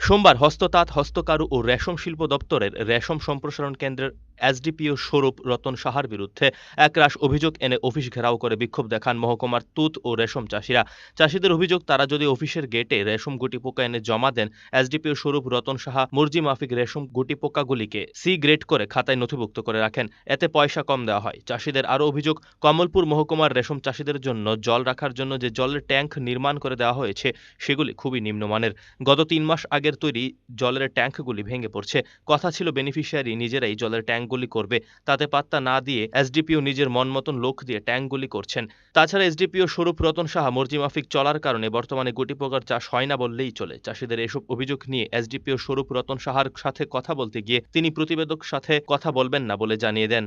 সোমবার হস্ততাঁত হস্তকারু ও রেশম শিল্প দপ্তরের রেশম সম্প্রসারণ কেন্দ্রের এসডিপিও স্বরূপ রতন সাহার বিরুদ্ধে একরাশ অভিযোগ এনে অফিস ঘেরাও করে বিক্ষোভ দেখান মহকুমার তুত ও রেশম চাষিরা। চাষিদের অভিযোগ, তারা যদি অফিসের গেটে রেশম গুটি পোকা এনে জমা দেন, এসডিপিও স্বরূপ রতন সাহা মুরজি মাফিক রেশম গুটি পোকাগুলিকে সি গ্রেড করে খাতায় নথিভুক্ত করে রাখেন। এতে পয়সা কম দেওয়া হয়। চাষিদের আরও অভিযোগ, কমলপুর মহকুমার রেশম চাষিদের জন্য জল রাখার জন্য যে জলের ট্যাঙ্ক নির্মাণ করে দেওয়া হয়েছে, সেগুলি খুবই নিম্নমানের। গত তিন মাস আগের তৈরি জলের ট্যাঙ্কগুলি ভেঙে পড়ছে। কথা ছিল বেনিফিশিয়ারি নিজেরাই জলের ট্যাঙ্কগুলি করবে। তাতে পাত্তা না দিয়ে এসডিপিও নিজের মন মতন লোক দিয়ে ট্যাঙ্কগুলি করছেন। তাছাড়া এসডিপিও স্বরূপ রতন সাহা মর্জি মাফিক চলার কারণে বর্তমানে গুটি পোকার চাষ হয় না বললেই চলে। চাষিদের এসব অভিযোগ নিয়ে এসডিপিও স্বরূপ রতন সাহার সাথে কথা বলতে গিয়ে তিনি প্রতিবেদক সাথে কথা বলবেন না বলে জানিয়ে দেন।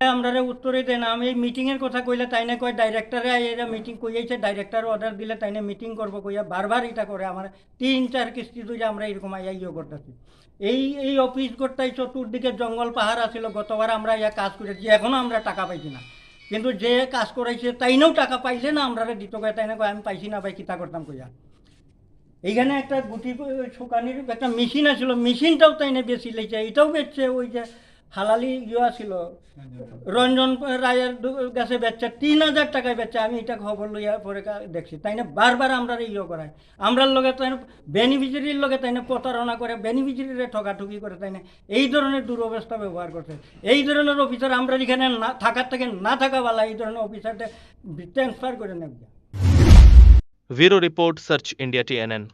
আমরা উত্তরে দেন, আমি এই মিটিংয়ের কথা কইলে তাই না কয় ডাইরেক্টরে এরা মিটিং কইয়াছে ডাইরেক্টর অর্ডার দিলে তাই না মিটিং করব কইয়া বারবার এটা করে, আমার তিন, চার কিস্তি ধরে আমরা এরকম আইয়া ইয়ে করতেছি। এই এই অফিস করতেই চতুর্দিকে জঙ্গল পাহাড় আছিল, গতবার আমরা ইয়া কাজ করেছি, এখনও আমরা টাকা পাইছি না। কিন্তু যে কাজ করাইছে তাইনেও টাকা পাইলে না আমরা দিত কয়, তাই না কয়, আমি পাইছি না ভাই, কিতা করতাম কইয়া। এইখানে একটা গুটি শুকানির একটা মেশিন আছিল মেশিনটাও তাই না বেশি লেগেছে এটাও বেচছে, ওই যে হালালি ইয়া ছিল রঞ্জন রায়ের কাছে বেচছে তিন হাজার টাকায় বেচছে আমি এটা খবর লইয়া পরে দেখছি। তাই না বারবার আমরা ইয়ে করায়। আমরার লগে তাই বেনিফিশিয়ারির লগে তাই না প্রতারণা করে, বেনিফিশিয়ারিরে ঠকাঠুকি করে তাই না এই ধরনের দুরবস্থা ব্যবহার করছে। এই ধরনের অফিসার আমরা এখানে না থাকার থেকে না থাকা বালা এই ধরনের অফিসারটা ট্রান্সফার করে নেব। Bureau report, search India TNN.